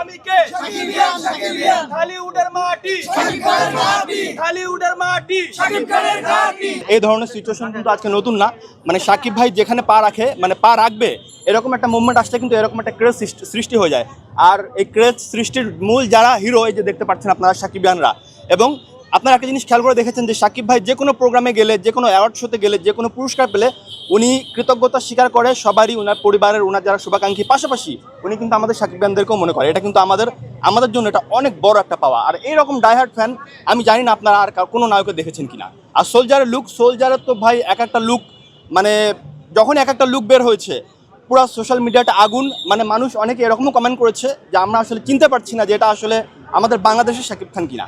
আমি কে মাটি। মাটি। এই ধরনের সিচুয়েশন কিন্তু আজকে নতুন না। মানে সাকিব ভাই যেখানে পা রাখে মানে পা রাখবে এরকম একটা মুভমেন্ট আসলে কিন্তু এরকম একটা ক্রেজ সৃষ্টি হয়ে যায়। আর এই ক্রেজ সৃষ্টির মূল যারা হিরো এই যে দেখতে পাচ্ছেন আপনারা সাকিব সাকিবিয়ানরা এবং আপনারা একটা জিনিস খেয়াল করে দেখেছেন যে সাকিব ভাই যে কোনো প্রোগ্রামে গেলে যে কোনো অ্যাওয়ার্ড শোতে গেলে যে কোনো পুরস্কার পেলে উনি কৃতজ্ঞতা স্বীকার করে সবারই ওনার পরিবারের ওনার যারা শুভাকাঙ্ক্ষী পাশাপাশি উনি কিন্তু আমাদের সাকিব খানদেরকেও মনে করে। এটা কিন্তু আমাদের আমাদের জন্য এটা অনেক বড় একটা পাওয়া। আর এইরকম ডাইহার্ট ফ্যান আমি জানি না আপনারা আর কোনো নায়কের দেখেছেন কিনা। আর সোলজারের লুক সোলজারের তো ভাই এক একটা লুক মানে যখন এক একটা লুক বের হয়েছে, পুরো সোশ্যাল মিডিয়াটা আগুন। মানে মানুষ অনেকে এরকমও কমেন্ট করেছে যে আমরা আসলে চিনতে পারছি না যে এটা আসলে আমাদের বাংলাদেশের সাকিব খান কিনা।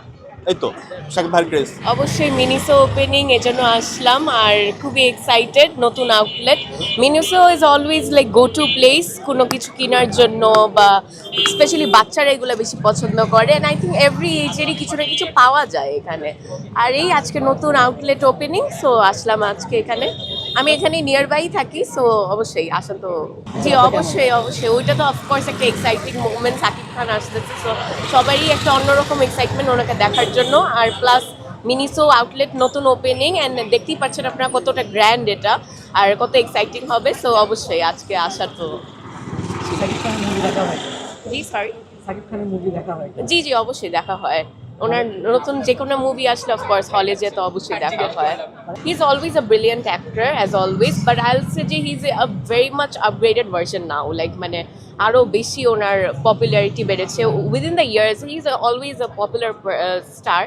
এই তো শাকিব ভাইয়ের ক্রেজ অবশ্যই মিনিসো ওপেনিং এজন্য আসলাম আর খুবই এক্সাইটেড নতুন outlet Miniso is always like go to place কোনো কিছু কেনার জন্য বা স্পেশালি বাচ্চারা এগুলো বেশি পছন্দ করে। অ্যান্ড আই থিঙ্ক এভরি এজেরই কিছু না কিছু পাওয়া যায় এখানে। আর এই আজকে নতুন আউটলেট ওপেনিং সো আসলাম আজকে এখানে। আমি এখানে নিয়ার বাই থাকি সো অবশ্যই আসা তো জি অবশ্যই অবশ্যই। ওইটা তো অফকোর্স একটা এক্সাইটিং মুভমেন্ট সাকিব খান আসতেছে সো সবারই একটা অন্যরকম এক্সাইটমেন্ট ওনাকে দেখার জন্য। আর প্লাস মিনিসো আউটলেট নতুন ওপেনিং অ্যান্ড দেখতেই পাচ্ছেন আপনারা কতটা গ্র্যান্ড এটা আর কত এক্সাইটিং হবে সো অবশ্যই আজকে আসা তো জি সরি জি জি অবশ্যই দেখা হয়। ওনার নতুন যে কোনো মুভি আসলে অফকোর্স হলে যে তো অবশ্যই দেখা হয়। He is always a brilliant actor as always but I say যে he is a very much upgraded version now like মানে আরও বেশি ওনার পপুলারিটি বেড়েছে। Within the years he is always a popular star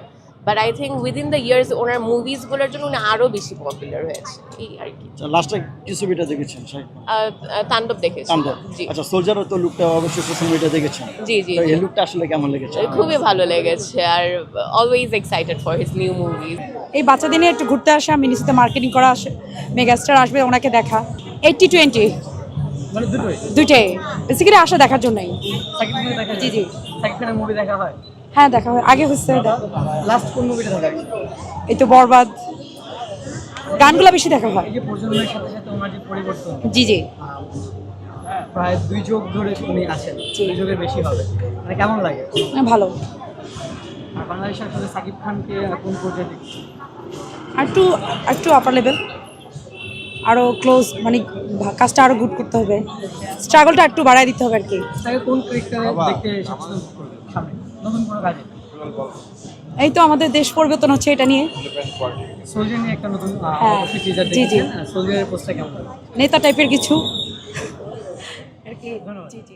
but I think within the years ওনার মুভিসগুলোর জন্য উনি আরও বেশি পপুলার হয়েছে। এই আর কি। লাস্টে কি ছবিটা দেখেছেন তাণ্ডব দেখেছি। আচ্ছা সোলজারও তো লুকটা অবশ্যই সোশ্যাল মিডিয়া দেখেছেন। জি জি এই লুকটা আসলে কেমন লেগেছে? খুবই ভালো লেগেছে আর always excited for his new movies এই বাচ্চাদের নিয়ে একটু ঘুরতে আসা মিনিসিতে মার্কেটিং করা আসে মেগাস্টার আসবে ওনাকে দেখা। এইটটি টোয়েন্টি মানে দুটোই? দুইটাই বেসিক্যালি আসা দেখার জন্যই। জি জি। মুভি দেখা হয়? হ্যাঁ দেখা হয়। আগে হচ্ছে লাস্ট কোন মুভিটা দেখা এই তো বরবাদ। গানগুলো বেশি দেখা হয়। এই প্রজন্মের সাথে সাথে ওনার যে পরিবর্তন। জি জি। প্রায় দুই যুগ ধরে উনি আছেন। দুই যুগের বেশি হবে। মানে কেমন লাগে? হ্যাঁ, ভালো। আর বাংলাদেশে আসলে সাকিব খানকে কোন পর্যায়ে দেখছি একটু একটু আপার লেভেল আরও ক্লোজ মানে কাজটা আরও গুড করতে হবে। স্ট্রাগলটা একটু বাড়ায় দিতে হবে আর কি। কোন ক্যারেক্টারে দেখতে সামনে। নতুন কোনো কাজে? এই তো আমাদের দেশ পরিবর্তন হচ্ছে এটা নিয়ে। সোলজার নিয়ে একটা নতুন হ্যাঁ, টিজার জি, জি। সোলজারের পোস্টটা কেমন? নেতা টাইপের কিছু। আর কি জি জি।